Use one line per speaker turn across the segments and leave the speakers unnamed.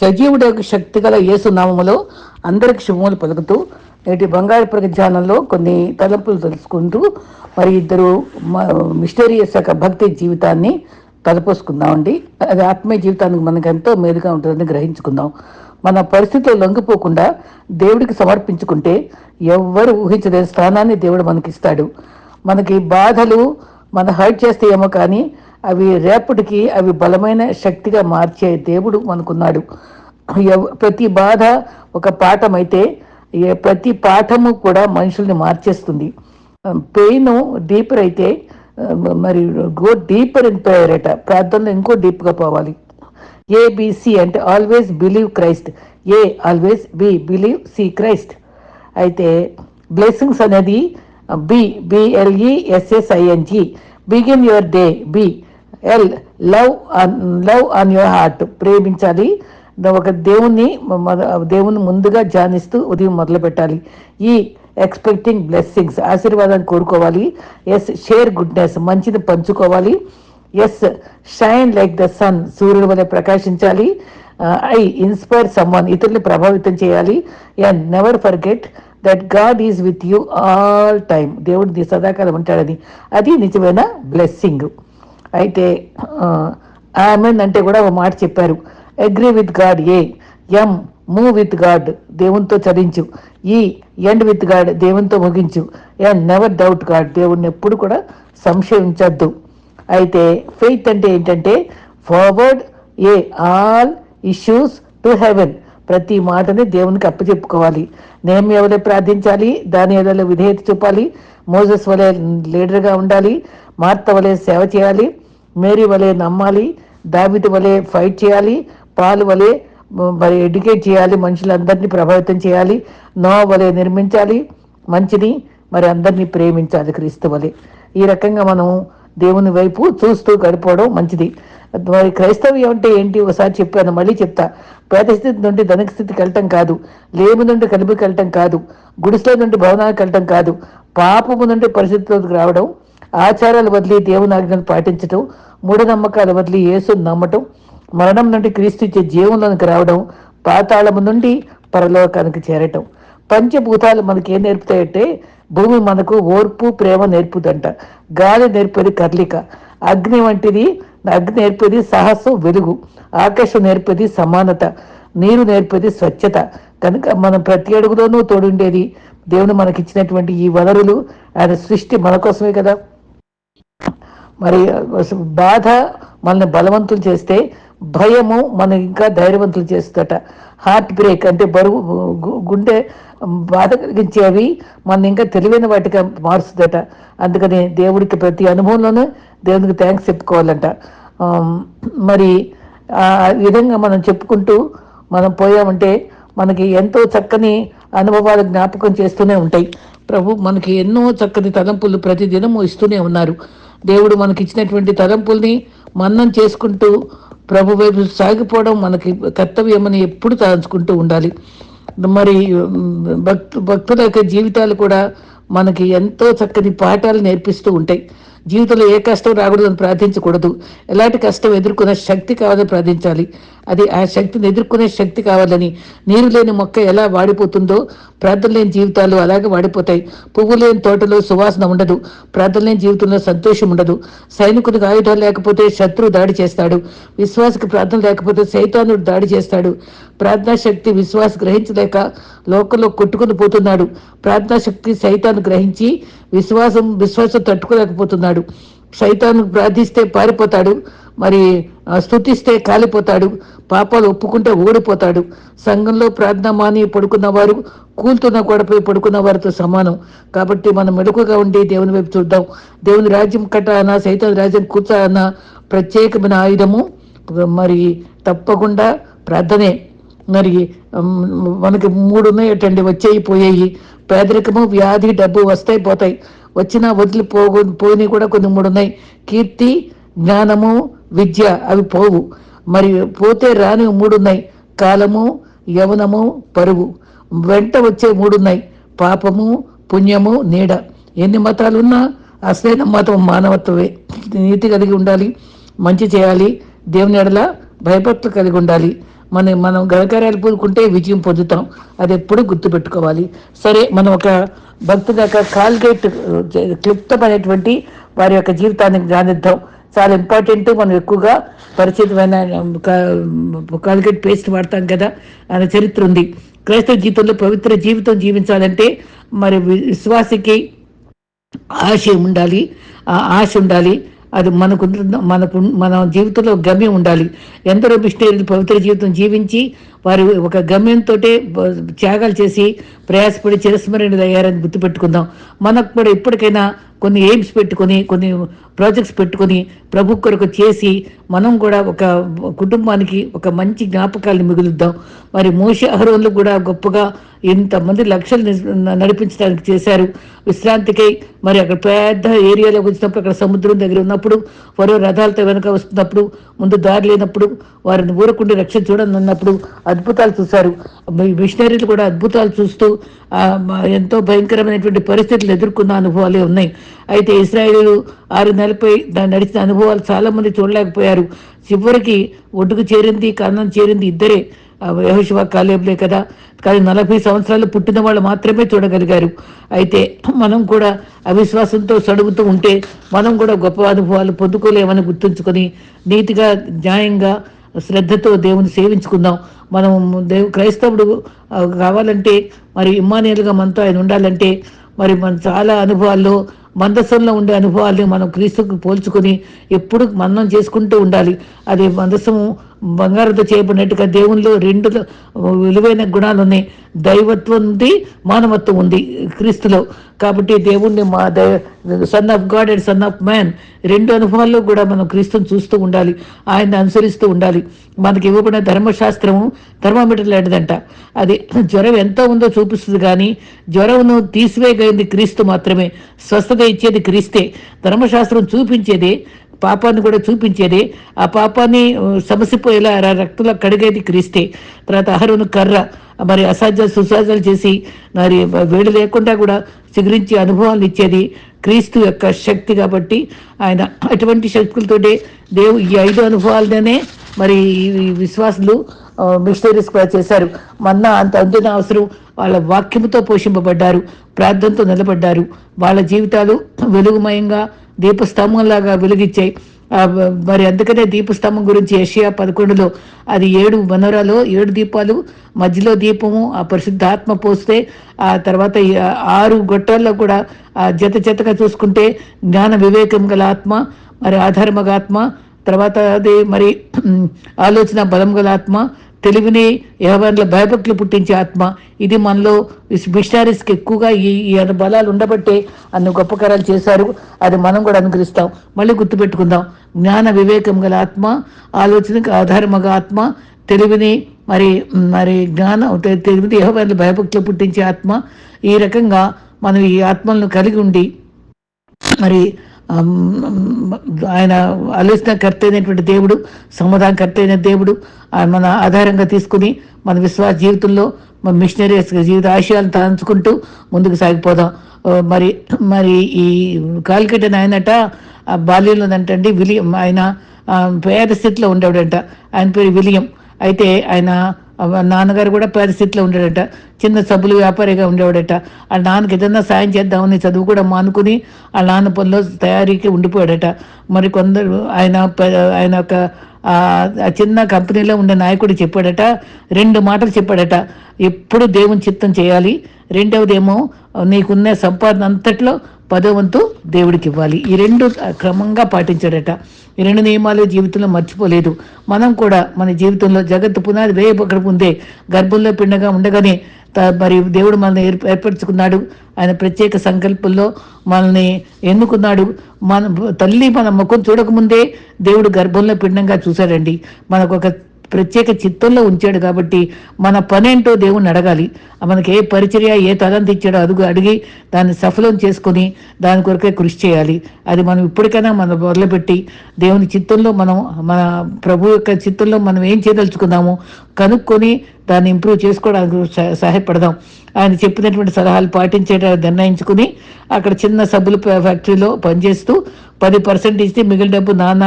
సజీవుడు శక్తి గల యేసు నామములో అందరికి శుభములు పలుకుతూ నేటి బంగారు ప్రజ్ఞానంలో కొన్ని తలంపులు తెలుసుకుంటూ మరి ఇద్దరు మిస్టేరియస్ యొక్క భక్తి జీవితాన్ని తలపోసుకుందామండి. అది ఆత్మీయ జీవితానికి మనకు ఎంతో మేలుగా ఉంటుందని గ్రహించుకుందాం. మన పరిస్థితులు లొంగిపోకుండా దేవుడికి సమర్పించుకుంటే ఎవ్వరు ఊహించలేని స్థానాన్ని దేవుడు మనకిస్తాడు. మనకి బాధలు మన హర్ట్ ఏమో కానీ అవి రేపటికి అవి బలమైన శక్తిగా మార్చే దేవుడు మనకున్నాడు. ప్రతి బాధ ఒక పాఠం అయితే ప్రతి పాఠము కూడా మనుషుల్ని మార్చేస్తుంది. పెయిన్ డీపర్ అయితే మరి గో డీపర్ ఇన్ ప్రేయర్ అట ప్రార్థనలో ఇంకో డీప్గా పోవాలి. ఏబిసి అంటే always believe Christ. A always B believe C Christ. అయితే బ్లెస్సింగ్స్ అనేది B BLE SSING begin your day B. L love love on your heart ప్రేమించాలి. ఒక దేవుణ్ణి దేవుని ముందుగా ధ్యానిస్తూ ఉదయం మొదలు పెట్టాలి. ఈ ఎక్స్పెక్టింగ్ బ్లెస్సింగ్స్ ఆశీర్వాదాన్ని కోరుకోవాలి. ఎస్ షేర్ గుడ్నెస్ మంచిని పంచుకోవాలి. S shine like the sun సూర్యుడు వలె ప్రకాశించాలి. ఐ ఇన్స్పైర్ సమ్వన్ ఇతరుల్ని ప్రభావితం చేయాలి. And never forget that God is with you all time దేవుడు నీ సదాకాలం ఉంటాడని. అది నిజమైన బ్లెస్సింగ్ అయితే ఆమెన్ అంటే కూడా ఒక మాట చెప్పారు. Agree with God A M move with God దేవునితో చరించు ఈ ఎండ్ విత్ గాడ్ దేవునితో ముగించు. అండ్ నెవర్ డౌట్ గాడ్ దేవుణ్ణి ఎప్పుడు కూడా సంశయించద్దు. అయితే ఫెయిత్ అంటే ఏంటంటే forward a all issues to heaven ప్రతి మాటని దేవునికి అప్పచెప్పుకోవాలి. నేమ్ ఎవరే ప్రార్థించాలి దాని ఎవరిలో విధేయత చూపాలి మోజస్ వలె లీడర్గా ఉండాలి మార్త వలె సేవ చేయాలి మేరీ వలె నమ్మాలి దావిది వలె ఫైట్ చేయాలి పాలు వలె మరి ఎడ్యుకేట్ చేయాలి మనుషులందరినీ ప్రభావితం చేయాలి నో వలె నిర్మించాలి మంచిని మరి అందరినీ ప్రేమించాలి క్రీస్తు వలె. ఈ రకంగా మనం దేవుని వైపు చూస్తూ గడిపోవడం మంచిది. మరి క్రైస్తవ్యం అంటే ఏంటి? ఒకసారి చెప్పాను మళ్ళీ చెప్తా. పేద స్థితి నుండి ధనిక స్థితికి వెళ్ళటం కాదు లేము నుండి కలిపికి వెళ్ళటం కాదు గుడిసెల నుండి భవనానికి వెళ్ళటం కాదు పాపము నుండి పరిస్థితిలోకి రావడం ఆచారాలు వదిలి దేవుని ఆజ్ఞలు పాటించటం మూఢనమ్మకాలు వదిలి యేసుని నమ్మటం మరణం నుండి క్రీస్తు ఇచ్చే జీవంలోనికి రావడం పాతాళము నుండి పరలోకానికి చేరటం. పంచభూతాలు మనకి ఏం నేర్పుతాయంటే భూమి మనకు ఓర్పు ప్రేమ నేర్పుదంట. గాలి నేర్పేది కర్లిక అగ్ని వంటిది అగ్ని నేర్పేది సాహసం వెలుగు. ఆకాశం నేర్పేది సమానత నీరు నేర్పేది స్వచ్ఛత. కనుక మనం ప్రతి అడుగులోనూ తోడుండేది దేవుడు మనకిచ్చినటువంటి ఈ వనరులు ఆయన సృష్టి మన కోసమే కదా. మరి బాధ మనల్ని బలవంతులు చేస్తే భయము మన ఇంకా ధైర్యవంతులు చేస్తుందట. హార్ట్ బ్రేక్ అంటే బరువు గు- గుండె బాధ కలిగించేవి మన ఇంకా తెలివైన వాటిగా మారుస్తుందట. అందుకని దేవుడికి ప్రతి అనుభవంలోనూ దేవునికి థ్యాంక్స్ చెప్పుకోవాలంట. మరి ఆ విధంగా మనం చెప్పుకుంటూ మనం పోయామంటే మనకి ఎంతో చక్కని అనుభవాలు జ్ఞాపకం చేస్తూనే ఉంటాయి. ప్రభు మనకి ఎన్నో చక్కని తలంపులు ప్రతిదినము ఇస్తూనే ఉన్నారు. దేవుడు మనకి ఇచ్చినటువంటి తలంపుల్ని మన్నం చేసుకుంటూ ప్రభు వైపు సాగిపోవడం మనకి కర్తవ్యమని ఎప్పుడు తలంచుకుంటూ ఉండాలి. మరి భక్తు భక్తుల యొక్క జీవితాలు కూడా మనకి ఎంతో చక్కని పాఠాలు నేర్పిస్తూ ఉంటాయి. జీవితంలో ఏ కష్టం రాకూడదని ప్రార్థించకూడదు. ఎలాంటి కష్టం ఎదుర్కొనే శక్తి కావాలని ప్రార్థించాలి. అది ఆ శక్తిని ఎదుర్కొనే శక్తి కావాలని నీరు లేని మొక్క ఎలా వాడిపోతుందో ప్రార్థన లేని జీవితాలు అలాగే వాడిపోతాయి. పువ్వు లేని తోటలో సువాసన ఉండదు. ప్రార్థన లేని జీవితంలో సంతోషం ఉండదు. సైనికుడికి ఆయుధాలు లేకపోతే శత్రువు దాడి చేస్తాడు. విశ్వాసకి ప్రార్థన లేకపోతే సైతానుడు దాడి చేస్తాడు. ప్రార్థనా శక్తి విశ్వాస గ్రహించలేక లోకంలో కొట్టుకుని పోతున్నాడు. ప్రార్థనా శక్తి సైతాన్ని గ్రహించి విశ్వాసం విశ్వాసం తట్టుకోలేకపోతున్నాడు. సైతాను ప్రార్థిస్తే పారిపోతాడు మరి ఆ, కాలిపోతాడు పాపాలు ఒప్పుకుంటే ఓడిపోతాడు. సంఘంలో ప్రార్థన మాని పడుకున్న వారు కూల్తున్న గోడపై పడుకున్న వారితో సమానం. కాబట్టి మనం మెడుకుగా ఉండి దేవుని వైపు చూద్దాం. దేవుని రాజ్యం కట్టాలన్నా సైతం సైతాన్ రాజ్యం కూర్చాలన్నా అన్న ప్రత్యేకమైన ఆయుధము మరి తప్పకుండా ప్రార్థనే. మరి మనకి మూడు ఉన్నాయటండి వచ్చేయి పోయేయి. పేదరికము వ్యాధి డబ్బు వస్తాయి పోతాయి. వచ్చినా వదిలి పోగు పోయినవి కూడా కొన్ని మూడు ఉన్నాయి. కీర్తి జ్ఞానము విద్య అవి పోవు. మరి పోతే రాని మూడు ఉన్నాయి. కాలము యవనము పరువు. వెంట వచ్చే మూడు ఉన్నాయి. పాపము పుణ్యము నీడ. ఎన్ని మతాలు ఉన్నా అసలైన మతం మానవత్వమే. నీతి కలిగి ఉండాలి మంచి చేయాలి దేవుని ఎడల భయభక్తులు కలిగి ఉండాలి. మన మనం గణకార్యాలు పూనుకుంటే విజయం పొందుతాం. అది ఎప్పుడు గుర్తుపెట్టుకోవాలి. సరే మనం ఒక భక్తుల యొక్క కాల్గేట్ క్లుప్తమైనటువంటి వారి యొక్క జీవితాన్ని ధ్యానిద్దాం చాలా ఇంపార్టెంట్. మనం ఎక్కువగా పరిచితమైన కాల్గేట్ పేస్ట్ వాడతాం కదా అనే చరిత్ర ఉంది. క్రైస్తవ జీవితంలో పవిత్ర జీవితం జీవించాలంటే మరి విశ్వాసికి ఆశయం ఉండాలి. ఆ ఆశ ఉండాలి. అది మనకు మనకు మన జీవితంలో గమ్యం ఉండాలి. ఎందరో మిషనరీలు పవిత్ర జీవితం జీవించి వారు ఒక గమ్యంతో త్యాగాలు చేసి ప్రయాసపడి చిరస్మరణలు అయ్యారని గుర్తుపెట్టుకుందాం. మనకు కూడా ఇప్పటికైనా కొన్ని ఎయిమ్స్ పెట్టుకొని కొన్ని ప్రాజెక్ట్స్ పెట్టుకొని ప్రభు కొరకు చేసి మనం కూడా ఒక కుటుంబానికి ఒక మంచి జ్ఞాపకాలను మిగులుద్దాం. మరి మోష అహరోన్లు కూడా గొప్పగా ఇంతమంది లక్షలు నడిపించడానికి చేశారు. విశ్రాంతికై మరి అక్కడ పెద్ద ఏరియాలోకి వచ్చినప్పుడు అక్కడ సముద్రం దగ్గర ఉన్నప్పుడు వారు రథాలతో వెనక వస్తున్నప్పుడు ముందు దారి లేనప్పుడు వారిని ఊరకుండి రక్షణ చూడని అన్నప్పుడు అద్భుతాలు చూశారు. మిషనరీలు కూడా అద్భుతాలు చూస్తూ ఎంతో భయంకరమైనటువంటి పరిస్థితులు ఎదుర్కొన్న అనుభవాలే ఉన్నాయి. అయితే ఇస్రాయేల్ ఆరు నెలలపై దాన్ని నడిచిన అనుభవాలు చాలామంది చూడలేకపోయారు. చివరికి ఒడ్డుకు చేరింది కన్నం చేరింది ఇద్దరే. యహోశివ కాలేబులే కదా. కానీ నలభై సంవత్సరాలు పుట్టిన వాళ్ళు మాత్రమే చూడగలిగారు. అయితే మనం కూడా అవిశ్వాసంతో సడుగుతూ ఉంటే మనం కూడా గొప్ప అనుభవాలు పొందుకోలేమని గుర్తుంచుకొని నీతిగా న్యాయంగా శ్రద్ధతో దేవుని సేవించుకుందాం. మనం దేవు క్రైస్తవుడు కావాలంటే మరి ఇమ్మానియల్గా మనతో ఆయన ఉండాలంటే మరి మన చాలా అనుభవాల్లో మందసంలో ఉండే అనుభవాల్ని మనం క్రీస్తుకు పోల్చుకొని ఎప్పుడు మన్నం చేసుకుంటూ ఉండాలి. అది మందసము బంగారంతో చేయబడినట్టుగా దేవునిలో రెండు విలువైన గుణాలు ఉన్నాయి. దైవత్వం ఉంది మానవత్వం ఉంది క్రీస్తులో. కాబట్టి దేవుణ్ణి మా son of God and son of man రెండు అనుభవాల్లో కూడా మనం క్రీస్తుని చూస్తూ ఉండాలి. ఆయన్ని అనుసరిస్తూ ఉండాలి. మనకి ఇవ్వబడిన ధర్మశాస్త్రము థర్మామీటర్ లాంటిదంట. అది జ్వరం ఎంత ఉందో చూపిస్తుంది కానీ జ్వరమును తీసివేయగలిగింది క్రీస్తు మాత్రమే. స్వస్థత ఇచ్చేది క్రీస్తే. ధర్మశాస్త్రం చూపించేదే పాపాన్ని కూడా చూపించేది. ఆ పాపాన్ని సమసిపోయేలా రక్తంలో కడిగేది క్రీస్తే. తర్వాత అహరును కర్ర మరి అసాధ్య సుసాధ్యాలు చేసి మరి వేడి లేకుండా కూడా చిగురించి అనుభవాలు ఇచ్చేది క్రీస్తు యొక్క శక్తి కాబట్టి ఆయన అటువంటి శక్తులతోటే దేవు ఈ ఐదు అనుభవాలనే మరి విశ్వాసులు మిషనరీస్ కూడా చేశారు. మన్న అంత అందిన అవసరం వాళ్ళ వాక్యంతో పోషింపబడ్డారు ప్రార్థనతో నిలబడ్డారు. వాళ్ళ జీవితాలు వెలుగుమయంగా దీపస్తంభంలాగా వెలుగిచ్చాయి మరి అందుకనే దీపస్తంభం గురించి ఏషియా పదకొండులో అది ఏడు మనోరాలో ఏడు దీపాలు మధ్యలో దీపము ఆ పరిశుద్ధాత్మ పోస్తే ఆ తర్వాత ఆరు గొట్టాల్లో కూడా ఆ జత జతగా చూసుకుంటే జ్ఞాన వివేకం గల ఆత్మ మరి ఆధారమగ ఆత్మ తర్వాత అది మరి ఆలోచన బలం గల ఆత్మ తెలివిని యహోవాన్ల భయభక్తులు పుట్టించే ఆత్మ. ఇది మనలో మిషనరీస్కి ఎక్కువగా ఈ ఈ బలాలు ఉండబట్టే అన్ని గొప్ప కార్యాలు చేశారు. అది మనం కూడా అనుగ్రహిస్తాం. మళ్ళీ గుర్తుపెట్టుకుందాం. జ్ఞాన వివేకం గల ఆత్మ ఆలోచనకు ఆధారమగ ఆత్మ తెలివిని మరి మరి జ్ఞానం తెలివిని యహోవాన్ల భయభక్తులు పుట్టించే ఆత్మ. ఈ రకంగా మనం ఈ ఆత్మలను కలిగి ఉండి మరి ఆయన అలిసిన కర్త అయినటువంటి దేవుడు సమాధాన కర్త అయిన దేవుడు మన ఆధారంగా తీసుకుని మన విశ్వాస జీవితంలో మన మిషనరీస్ జీవిత ఆశయాలను తలంచుకుంటూ ముందుకు సాగిపోదాం. మరి మరి ఈ కాలికట్టిన ఆయనట బాల్యంలో అంటే విలియం ఆయన పేద స్థితిలో ఉండేవాడంట. ఆయన పేరు విలియం. అయితే ఆయన నాన్నగారు కూడా పరిస్థితిలో ఉండేడట చిన్న సబ్బులు వ్యాపారిగా ఉండేవాడట. ఆ నాన్నకి ఏదన్నా సాయం చేద్దామని చదువు కూడా మానుకుని ఆ నాన్న పనిలో తయారీకి ఉండిపోయాడట. మరి కొందరు ఆయన ఆయన ఒక చిన్న కంపెనీలో ఉండే నాయకుడు చెప్పాడట రెండు మాటలు చెప్పాడట ఎప్పుడు దేవుని చిత్తం చేయాలి రెండవదేమో నీకున్న సంపాదన అంతట్లో పదవంతు దేవుడికి ఇవ్వాలి ఈ రెండు క్రమంగా పాటించాడట. ఈ రెండు నియమాలు జీవితంలో మర్చిపోలేదు. మనం కూడా మన జీవితంలో జగత్తు పునాది వేయబక్కడ ముందే గర్భంలో పిండగా ఉండగానే మరి దేవుడు మనల్ని ఏర్పరచుకున్నాడు. ఆయన ప్రత్యేక సంకల్పంలో మనల్ని ఎన్నుకున్నాడు. మన తల్లి మన ముఖం చూడకముందే దేవుడు గర్భంలో పిండంగా చూశాడండి. మనకు ఒక ప్రత్యేక చిత్తంలో ఉంచాడు కాబట్టి మన పనేంటో దేవుణ్ణి అడగాలి. మనకి ఏ పరిచర్య ఏ తలంత ఇచ్చాడో అడుగు అడిగి దాన్ని సఫలం చేసుకుని దాని కొరకే కృషి చేయాలి. అది మనం ఇప్పటికైనా మనం మొదలుపెట్టి దేవుని చిత్తంలో మనం మన ప్రభు యొక్క చిత్తంలో మనం ఏం చేయదలుచుకున్నాము కనుక్కొని దాన్ని ఇంప్రూవ్ చేసుకోవడానికి సహాయపడదాం. ఆయన చెప్పినటువంటి సలహాలు పాటించేటట్టు నిర్ణయించుకుని అక్కడ చిన్న సబ్బుల ఫ్యాక్టరీలో పనిచేస్తూ పది పర్సెంట్ ఇస్తే మిగిలిన డబ్బు నాన్న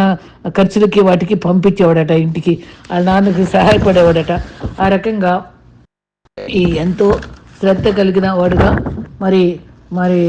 ఖర్చులకి వాటికి పంపించేవాడట ఇంటికి. ఆ నాన్నకి సహాయపడేవాడట. ఆ రకంగా ఈ ఎంతో శ్రద్ధ కలిగిన వాడుగా మరి మరి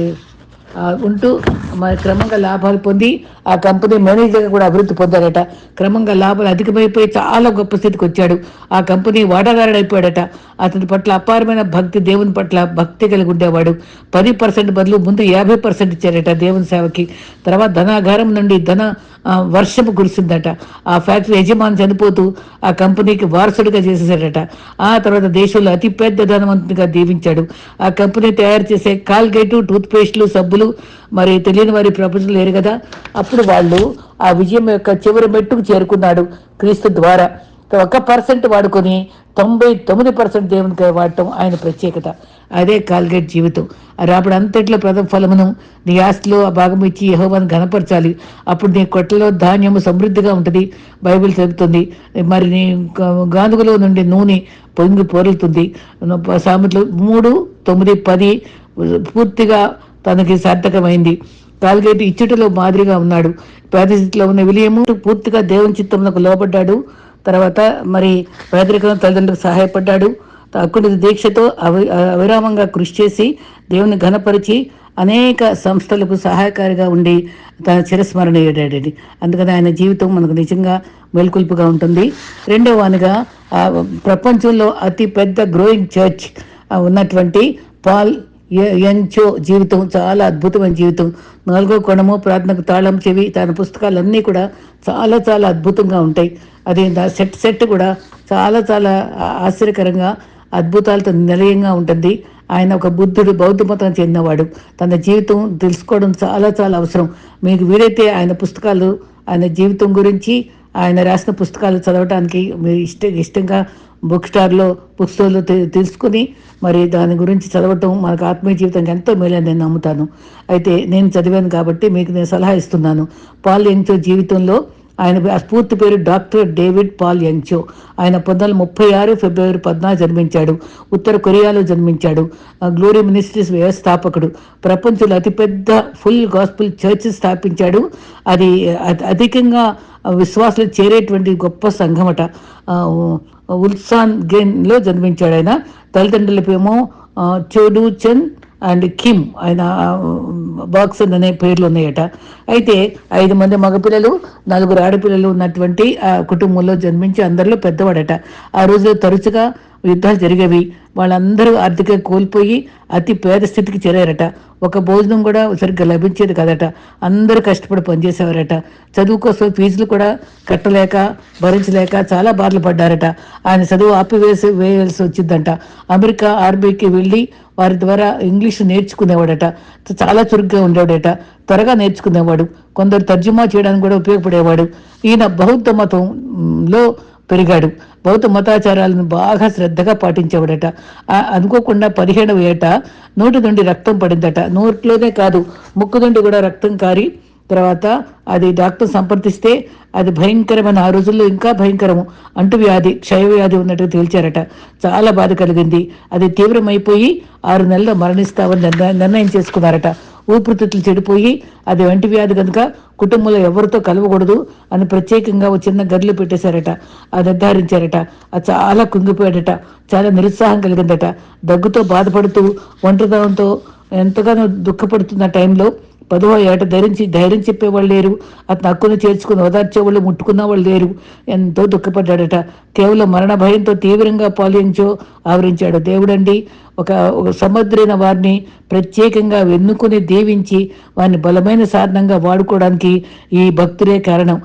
ఉంటూ మరి క్రమంగా లాభాలు పొంది ఆ కంపెనీ మేనేజర్గా కూడా అభివృద్ధి పొందాడట. క్రమంగా లాభాలు అధికమైపోయి చాలా గొప్ప స్థితికి వచ్చాడు. ఆ కంపెనీ వాటాదారుడైపోయాడట. అయిపోయాడట అతని పట్ల అపారమైన భక్తి దేవుని పట్ల భక్తి కలిగి ఉండేవాడు. పది పర్సెంట్ బదులు ముందు యాభై పర్సెంట్ ఇచ్చాడట దేవుని సేవకి. తర్వాత ధనాగారం నుండి ధన వర్షపు వర్షము కురిసిందట. ఆ ఫ్యాక్టరీ యజమాని చనిపోతూ ఆ కంపెనీకి వారసుడిగా చేసేసాడట ఆ తర్వాత దేశంలో అతి పెద్ద ధనవంతునిగా దీవించాడు. ఆ కంపెనీ తయారు చేసే కాల్గేటు టూత్పేస్ట్లు సబ్బులు మరి తెలియని వారి ప్రపంచం లేరు కదా. అప్పుడు వాళ్ళు ఆ విజయం యొక్క చివరి మెట్టుకు చేరుకున్నాడు క్రీస్తు ద్వారా. ఒక పర్సెంట్ వాడుకొని తొంభై తొమ్మిది పర్సెంట్ దేవునికి వాడటం ఆయన ప్రత్యేకత. అదే కాల్గేట్ జీవితం. రాబడి అంతట్లో ప్రథమ ఫలమును నీ ఆస్తిలో ఆ భాగం ఇచ్చి యహోవాన్ని ఘనపరచాలి. అప్పుడు నీ కొట్టలో ధాన్యము సమృద్ధిగా ఉంటుంది. బైబిల్ చెబుతుంది. మరి నీ గా- నుండి నూనె పొంగి పొరులుతుంది సామెతలు మూడు తొమ్మిది పది పూర్తిగా తనకి సార్థకమైంది. కాల్గేట్ ఇచ్చుటలో మాదిరిగా ఉన్నాడు. పేద ఉన్న విలియము పూర్తిగా దేవుని చిత్తమునకు లోపడ్డాడు తర్వాత మరి పేదరికం తల్లిదండ్రులకు సహాయపడ్డాడు. అక్కడి దీక్షతో అవి అవిరామంగా కృషి చేసి దేవుని ఘనపరిచి అనేక సంస్థలకు సహాయకారిగా ఉండి తన చిరస్మరణ అందుకని ఆయన జీవితం మనకు నిజంగా మెలుకుల్పుగా ఉంటుంది. రెండవ అనగా ప్రపంచంలో అతి పెద్ద గ్రోయింగ్ చర్చ్ ఉన్నటువంటి పాల్ ఎంచో జీవితం చాలా అద్భుతమైన జీవితం. నాలుగో కొణము ప్రార్థనకు తాళం చెవి తన పుస్తకాలన్నీ కూడా చాలా చాలా అద్భుతంగా ఉంటాయి. అది సెట్ సెట్ కూడా చాలా చాలా ఆశ్చర్యకరంగా అద్భుతాలతో నిలయంగా ఉంటుంది. ఆయన ఒక బుద్ధుడు బౌద్ధ మతం చెందినవాడు. తన జీవితం తెలుసుకోవడం చాలా చాలా అవసరం. మీకు వీలైతే ఆయన పుస్తకాలు ఆయన జీవితం గురించి ఆయన రాసిన పుస్తకాలు చదవడానికి మీరు ఇష్ట ఇష్టంగా బుక్ స్టార్లో బుక్ స్టోర్లో తెలుసుకుని మరి దాని గురించి చదవటం మనకు ఆత్మీయ జీవితానికి ఎంతో మేలని నేను నమ్ముతాను. అయితే నేను చదివాను కాబట్టి మీకు నేను సలహా ఇస్తున్నాను. పాల్ యంగ్చో జీవితంలో ఆయన పూర్తి పేరు డాక్టర్ డేవిడ్ పాల్ యంగ్చో. ఆయన పంతొమ్మిది ముప్పై ఆరు ఫిబ్రవరి పద్నాలుగు జన్మించాడు. ఉత్తర కొరియాలో జన్మించాడు. గ్లోరీ మినిస్ట్రీస్ వ్యవస్థాపకుడు. ప్రపంచంలో అతిపెద్ద ఫుల్ గాస్పుల్ చర్చ్ స్థాపించాడు. అది అధికంగా విశ్వాసులు చేరేటువంటి గొప్ప సంఘమట. ఉల్సాన్ గేన్లో జన్మించాడు ఆయన. తల్లిదండ్రులకేమో చోడు చంద్ అండ్ కిమ్ ఆయన ఆ, అనే పేర్లు ఉన్నాయట. అయితే ఐదు మంది మగపిల్లలు నలుగురు ఆడపిల్లలు ఉన్నటువంటి ఆ కుటుంబంలో జన్మించి అందరిలో పెద్దవాడట. ఆ రోజుల్లో తరచుగా యుద్ధాలు జరిగేవి. వాళ్ళందరూ ఆర్థిక కోల్పోయి అతి పేద స్థితికి చేరారట. ఒక భోజనం కూడా సరిగ్గా లభించేది కదట. అందరూ కష్టపడి పనిచేసేవారట. చదువు కోసం ఫీజులు కూడా కట్టలేక భరించలేక చాలా బాధలు పడ్డారట. ఆయన చదువు ఆపివేసి వేయాల్సి వచ్చిందంట. అమెరికా ఆర్బీకి వెళ్ళి వారి ద్వారా ఇంగ్లీష్ నేర్చుకునేవాడట. చాలా చురుగ్గా ఉండేవాడట. త్వరగా నేర్చుకునేవాడు. కొందరు తర్జుమా చేయడానికి కూడా ఉపయోగపడేవాడు. ఈయన బౌద్ధ మతంలో పెరిగాడు. బౌద్ధ మతాచారాలను బాగా శ్రద్ధగా పాటించేవాడట. అనుకోకుండా పదిహేడవ ఏట నోటి నుండి రక్తం పడిందట. నోట్లోనే కాదు ముక్కు నుండి కూడా రక్తం కారి తర్వాత అది డాక్టర్ సంప్రదిస్తే అది భయంకరమైన ఆ రోజుల్లో ఇంకా భయంకరము. అంటువ్యాధి క్షయవ్యాధి ఉన్నట్టు తేల్చారట. చాలా బాధ కలిగింది. అది తీవ్రమైపోయి ఆరు నెలల్లో మరణిస్తామని నిర్ణయం చేసుకున్నారట. ఊపిరితిత్తులు చెడిపోయి అది వంటి వ్యాధి కనుక కుటుంబంలో ఎవరితో కలవకూడదు అని ప్రత్యేకంగా ఒక చిన్న గదిలో పెట్టేశారట. అది నిర్ధారించారట. అది చాలా కుంగిపోయాడట. చాలా నిరుత్సాహం కలిగిందట. దగ్గుతో బాధపడుతూ ఒంటరితనంతో ఎంతగానో దుఃఖపడుతున్న టైంలో పదవ ఏట ధరించి ధైర్యం చెప్పేవాళ్ళు లేరు. అతను హక్కును చేర్చుకుని ఓదార్చేవాళ్ళు ముట్టుకున్న వాళ్ళు లేరు. ఎంతో దుఃఖపడ్డాడట. కేవలం మరణ భయంతో తీవ్రంగా పాలించో ఆవరించాడు దేవుడండి. ఒక ఒక సముద్రైన వారిని ప్రత్యేకంగా వెన్నుకుని దీవించి వారిని బలమైన సాధనంగా వాడుకోవడానికి ఈ భక్తులే కారణం.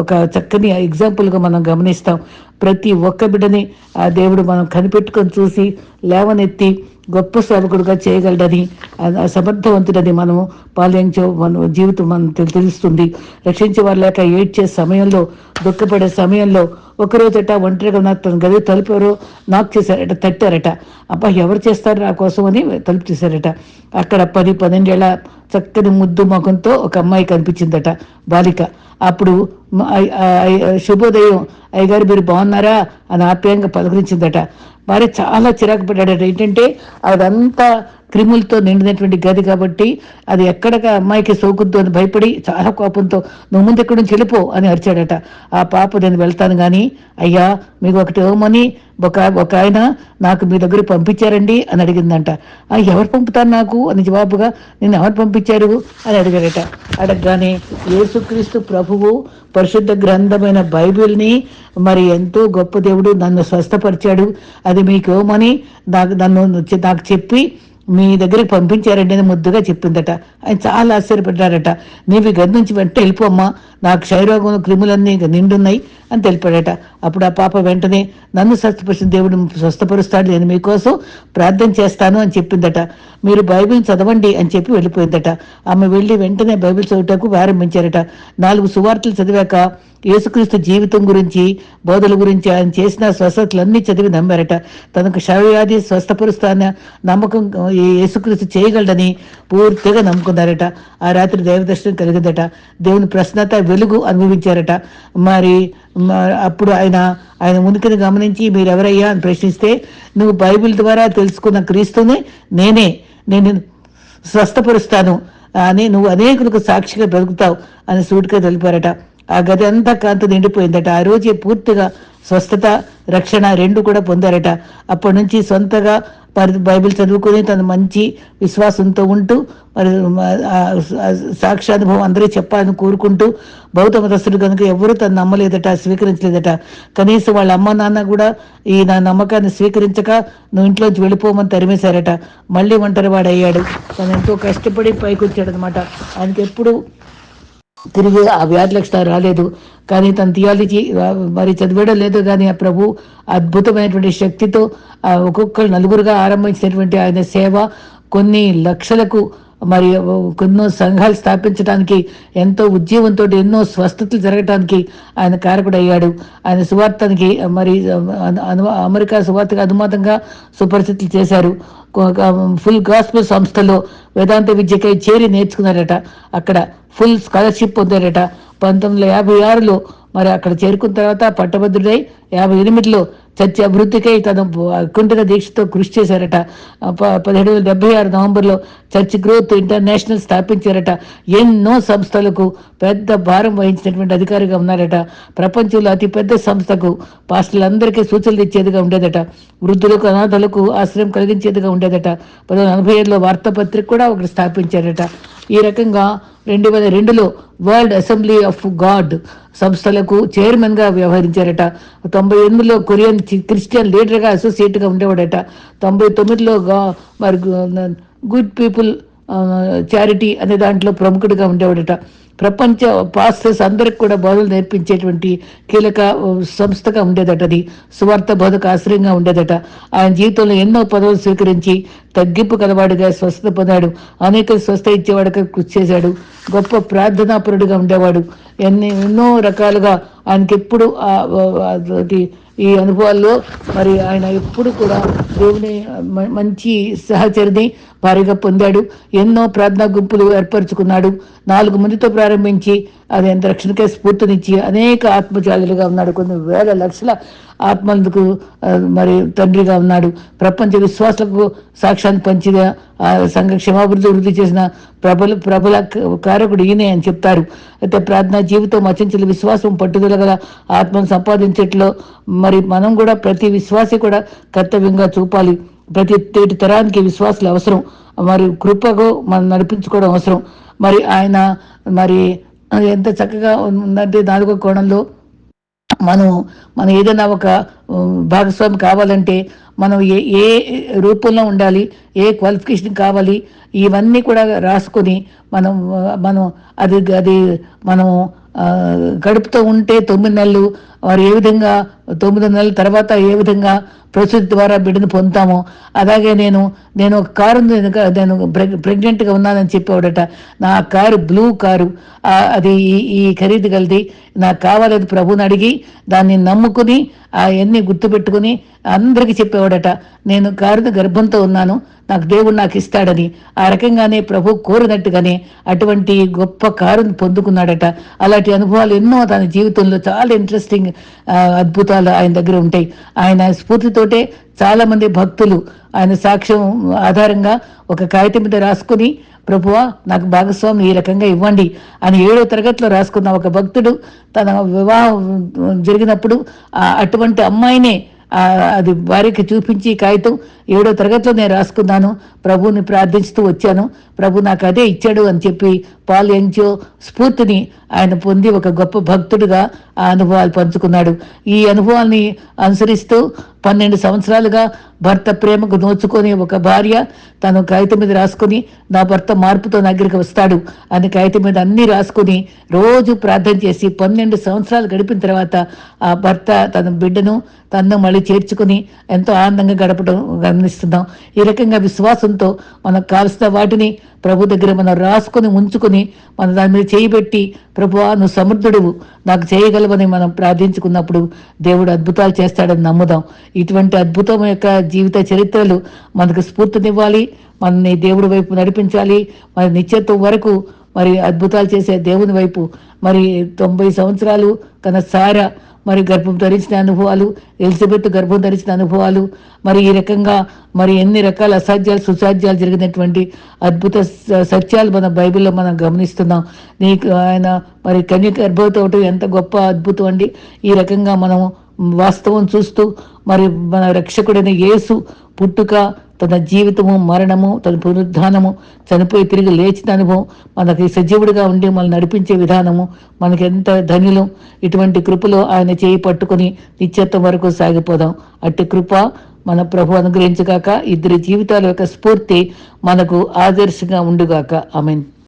ఒక చక్కని ఎగ్జాంపుల్గా మనం గమనిస్తాం. ప్రతి ఒక్క బిడ్డని ఆ దేవుడు మనం కనిపెట్టుకొని చూసి లేవనెత్తి గొప్ప సేవకుడుగా చేయగలడని సమర్థవంతుడని మనము పాలించే మన జీవితం మనం తెలుస్తుంది. రక్షించే వారు లేక ఏడ్చే సమయంలో దుఃఖపడే సమయంలో ఒకరోజట ఒంటరిగా ఉన్న తన గది తలుపు ఎవరో నాకు చేశారట తట్టారట. అబ్బా ఎవరు చేస్తారు నా కోసం అని తలుపు తీశారట. అక్కడ పది పన్నెండేళ్ళ చక్కని ముద్దు ముఖంతో ఒక అమ్మాయి కనిపించిందట బాలిక. అప్పుడు శుభోదయం. అయ్యగారు మీరు బాగున్నారా? అని ఆప్యాయంగా పలకరించిందట. భార్య చాలా చిరాకు పడ్డాడట. ఏంటంటే అదంతా క్రిములతో నిండినటువంటి గది కాబట్టి అది ఎక్కడగా అమ్మాయికి సోకుద్దు అని భయపడి చాలా కోపంతో నువ్వు ముందు ఎక్కడి నుంచి వెళ్ళిపో అని అరిచాడట. ఆ పాప నేను వెళ్తాను కానీ అయ్యా మీకు ఒకటి ఇవ్వమని ఒక ఒక ఆయన నాకు మీ దగ్గర పంపించారండి అని అడిగిందంట. "ఆ, ఎవరు పంపుతారు నాకు? అని జవాబుగా నేను ఎవరు పంపించారు? అని అడిగాడట. అడగగానే యేసుక్రీస్తు ప్రభువు పరిశుద్ధ గ్రంథమైన బైబిల్ని మరి ఎంతో గొప్ప దేవుడు నన్ను స్వస్థపరిచాడు. అది మీకు ఇవ్వమని నాకు నన్ను నాకు చెప్పి మీ దగ్గరికి పంపించారండి అని ముద్దుగా చెప్పిందట. ఆయన చాలా ఆశ్చర్యపడ్డారట. నీవి గది నుంచి వెంట వెళ్ళిపోమ్మా నాకు క్షయరోగం క్రిములన్నీ ఇంకా నిండున్నాయి అని తెలిపాడట. అప్పుడు ఆ పాప వెంటనే నన్ను స్వస్థపరిచిన దేవుడు స్వస్థపరుస్తాడు. నేను మీకోసం ప్రార్థన చేస్తాను అని చెప్పిందట. మీరు బైబిల్ చదవండి అని చెప్పి వెళ్ళిపోయిందట. ఆమె వెళ్ళి వెంటనే బైబిల్ చదువుటకు ప్రారంభించారట. నాలుగు సువార్తలు చదివాక యేసుక్రీస్తు జీవితం గురించి బోధల గురించి ఆయన చేసిన స్వస్థతలన్నీ చదివి నమ్మారట. తనకు శవవ్యాధి స్వస్థపరుస్తాన నమ్మకం ఈ యేసుక్రీస్తు చేయగలడని పూర్తిగా నమ్ముకున్నారట. ఆ రాత్రి దైవదర్శనం కలిగిందట. దేవుని ప్రశ్నత వెలుగు అనుభవించారట. మరి మ- అప్పుడు ఆయన ఆయన ఉనికిని గమనించి మీరు ఎవరయ్యా అని ప్రశ్నిస్తే నువ్వు బైబిల్ ద్వారా తెలుసుకున్న క్రీస్తుని నేనే. నేను స్వస్థపరుస్తాను. అని నువ్వు అనేకులకు సాక్షిగా బ్రతుకుతావు అని సూటిగా తెలిపారట. ఆ గది అంతా కాంతి నిండిపోయిందట. ఆ రోజే పూర్తిగా స్వస్థత రక్షణ రెండు కూడా పొందారట. అప్పటి నుంచి సొంతగా మరి బైబిల్ చదువుకొని తను మంచి విశ్వాసంతో ఉంటూ మరి సాక్ష్యానుభవం సాక్షానుభవం అందరూ చెప్పాలని కోరుకుంటూ బౌద్ధ మతస్థుడు కనుక ఎవరూ తను నమ్మలేదట స్వీకరించలేదట. కనీసం వాళ్ళ అమ్మ నాన్న కూడా ఈ నా నమ్మకాన్ని స్వీకరించక నువ్వు ఇంట్లోంచి వెళ్ళిపోమని తరిమేశారట. మళ్ళీ ఒంటరి వాడయ్యాడు తను ఎంతో కష్టపడి పైకొచ్చాడనమాట అనమాట ఆయనకి ఎప్పుడు తిరిగి ఆ వ్యాధి లక్షణాలు రాలేదు. కానీ తన థియాలజీ మరి చదివేయడం లేదు కానీ ఆ ప్రభు అద్భుతమైనటువంటి శక్తితో ఒక్కొక్కరు నలుగురుగా ఆరంభించినటువంటి ఆయన సేవ కొన్ని లక్షలకు మరి ఎన్నో సంఘాలు స్థాపించడానికి ఎంతో ఉద్యమంతో ఎన్నో స్వస్థతలు జరగటానికి ఆయన కారకుడయ్యాడు. ఆయన సువార్తానికి మరి అను- అమెరికా సువార్తకు అనుమాతంగా సుపరిస్థితులు చేశారు. ఫుల్ గాస్పల్ సంస్థలో వేదాంత విద్యకై చేరి నేర్చుకున్నారట. అక్కడ ఫుల్ స్కాలర్షిప్ పొందారట. పంతొమ్మిది యాభై ఆరులో మరి అక్కడ చేరుకున్న తర్వాత పట్టభద్రుడై యాభై ఎనిమిదిలో చర్చ అభివృద్ధికై తన కుంఠిత దీక్షతో కృషి చేశారట. ప- పదిహేడు వందల డెబ్బై ఆరు నవంబర్లో చర్చ్ గ్రోత్ ఇంటర్నేషనల్ స్థాపించారట. ఎన్నో సంస్థలకు పెద్ద భారం వహించినటువంటి అధికారిగా ఉన్నారట. ప్రపంచంలో అతిపెద్ద సంస్థకు పాస్టర్లందరికీ సూచనలు ఇచ్చేదిగా ఉండేదట. వృద్ధులకు అనాథలకు ఆశ్రయం కలిగించేదిగా ఉండేదట. పంతొమ్మిది నలభై ఏడులో వార్తాపత్రిక కూడా ఒకటి స్థాపించారట. ఈ రకంగా రెండు వేల రెండులో వరల్డ్ అసెంబ్లీ ఆఫ్ గాడ్ సంస్థలకు చైర్మన్గా వ్యవహరించారట. తొంభై ఎనిమిదిలో కొరియన్ క్రిస్టియన్ లీడర్గా అసోసియేట్గా ఉండేవాడట. తొంభై తొమ్మిదిలో గా- మరి గుడ్ పీపుల్ చారిటీ అనే దాంట్లో ప్రముఖుడిగా ఉండేవాడట. ప్రపంచ పాస్టర్స్ అందరికి కూడా బోధలు నేర్పించేటువంటి కీలక సంస్థగా ఉండేదట అది. సువార్త బోధక ఆశ్రయంగా ఉండేదట. ఆయన జీవితంలో ఎన్నో పదవులు స్వీకరించి తగ్గింపు కలవాడుగా స్వస్థత పొందాడు. అనేక స్వస్థ ఇచ్చేవాడికి కృషి చేశాడు. గొప్ప ప్రార్థనాపరుడుగా ఉండేవాడు. ఎన్ని ఎన్నో రకాలుగా ఆయనకి ఎప్పుడు ఈ అనుభవాల్లో మరి ఆయన ఎప్పుడు కూడా దేవుని మ- మంచి సహచరిని భారీగా పొందాడు. ఎన్నో ప్రార్థనా గుంపులు ఏర్పరచుకున్నాడు. నాలుగు మందితో ప్రారంభించి అది ఎంత రక్షణకే స్ఫూర్తినిచ్చి అనేక ఆత్మజాతులుగా ఉన్నాడు. కొన్ని వేల లక్షల ఆత్మలకు మరి తండ్రిగా ఉన్నాడు. ప్రపంచ విశ్వాసులకు సాక్ష్యాన్ని పంచిన సంఘ క్షమాభివృద్ధి వృద్ధి చేసిన ప్రబల ప్రబల కారకుడు ఈయనే అని చెప్తారు. అయితే ప్రార్థనా జీవితం అచంచల విశ్వాసం పట్టుదల గల ఆత్మను సంపాదించట్లో మరి మనం కూడా ప్రతి విశ్వాసి కూడా కర్తవ్యంగా చూపాలి. ప్రతి తేటి తరానికి విశ్వాసులు అవసరం. మరి కృపకు మనం నడిపించుకోవడం అవసరం. మరి ఆయన మరి ఎంత చక్కగా ఉందంటే నాలుగో కోణంలో మనం మనం ఏదైనా ఒక భాగస్వామి కావాలంటే మనం ఏ ఏ రూపంలో ఉండాలి ఏ క్వాలిఫికేషన్ కావాలి ఇవన్నీ కూడా రాసుకొని మనం మనం అది అది మనం గడుపుతూ ఉంటే తొమ్మిది నెలలు వారు ఏ విధంగా తొమ్మిది నెలల తర్వాత ఏ విధంగా ప్రసూతి ద్వారా బిడ్డను పొందుతామో అలాగే నేను నేను ఒక కారు నేను ప్రెగ్- ప్రెగ్నెంట్గా ఉన్నానని చెప్పేవాడట. నా కారు బ్లూ కారు. అది ఈ ఈ ఖరీదు కలిది నాకు కావాలేదు ప్రభుని అడిగి దాన్ని నమ్ముకుని అవన్నీ గుర్తుపెట్టుకుని అందరికీ చెప్పేవాడట. నేను కారుని గర్భంతో ఉన్నాను నాకు దేవుడు నాకు ఇస్తాడని. ఆ రకంగానే ప్రభు కోరినట్టుగానే అటువంటి గొప్ప కారుని పొందుకున్నాడట. అలాంటి అనుభవాలు ఎన్నో తన జీవితంలో చాలా ఇంట్రెస్టింగ్ అమేజింగ్ అద్భుతాలు ఆయన దగ్గర ఉంటాయి. ఆయన స్ఫూర్తితోటే చాలా మంది భక్తులు ఆయన సాక్ష్యం ఆధారంగా ఒక కాగితం మీద రాసుకుని ప్రభువా నాకు భాగస్వామి ఈ రకంగా ఇవ్వండి అని ఏడో తరగతిలో రాసుకున్న ఒక భక్తుడు తన వివాహం జరిగినప్పుడు అటువంటి అమ్మాయినే అది వారికి చూపించి కాగితం ఏడో తరగతిలో నేను రాసుకున్నాను. ప్రభువుని ప్రార్థిస్తూ వచ్చాను. ప్రభు నాకు అదే ఇచ్చాడు అని చెప్పి పాల్ ఎంజో స్ఫూర్తిని ఆయన పొంది ఒక గొప్ప భక్తుడిగా ఆ అనుభవాలు పంచుకున్నాడు. ఈ అనుభవాల్ని అనుసరిస్తూ పన్నెండు సంవత్సరాలుగా భర్త ప్రేమకు నోచుకొని ఒక భార్య తను కాగితం మీద రాసుకుని నా భర్త మార్పుతో నా దగ్గరికి వస్తాడు అని కాగితం మీద అన్ని రాసుకుని రోజు ప్రార్థన చేసి పన్నెండు సంవత్సరాలు గడిపిన తర్వాత ఆ భర్త తన బిడ్డను తన్ను మళ్ళీ చేర్చుకుని ఎంతో ఆనందంగా గడపడం గమనిస్తున్నాం. ఈ రకంగా విశ్వాసంతో మనకు కాల్సిన వాటిని ప్రభు దగ్గర మనం రాసుకొని ఉంచుకొని మన దాని మీద చేయిబెట్టి ప్రభువా నువ్వు సమర్థుడువు. నాకు చేయగలవని మనం ప్రార్థించుకున్నప్పుడు దేవుడు అద్భుతాలు చేస్తాడని నమ్ముదాం. ఇటువంటి అద్భుతం యొక్క జీవిత చరిత్రలు మనకు స్ఫూర్తినివ్వాలి. మనని దేవుడి వైపు నడిపించాలి. మరి నిత్యత్వం వరకు మరి అద్భుతాలు చేసే దేవుని వైపు. మరి తొంభై సంవత్సరాలు తన సార మరి గర్భం ధరించిన అనుభవాలు ఎలిజబెత్ గర్భం ధరించిన అనుభవాలు మరి ఈ రకంగా మరి ఎన్ని రకాల అసాధ్యాలు సుసాధ్యాలు జరిగినటువంటి అద్భుత సత్యాలు మన బైబిల్లో మనం గమనిస్తున్నాం. నీకు ఆయన మరి కన్య గర్భవతి ఎంత గొప్ప అద్భుతం అండి. ఈ రకంగా మనం వాస్తవం చూస్తూ మరి మన రక్షకుడైన యేసు పుట్టుక తన జీవితము మరణము తన పునరుద్ధానము చనిపోయి తిరిగి లేచిన అనుభవం మనకి సజీవుడిగా ఉండి మనల్ని నడిపించే విధానము మనకి ఎంత ధన్యులం ఇటువంటి కృపలో ఆయన చేయి పట్టుకొని నిత్యత్వం వరకు సాగిపోదాం. అట్టి కృప మన ప్రభు అనుగ్రహించగాక ఇద్దరి జీవితాల యొక్క స్ఫూర్తి మనకు ఆదర్శంగా ఉండుగాక. ఆమెన్.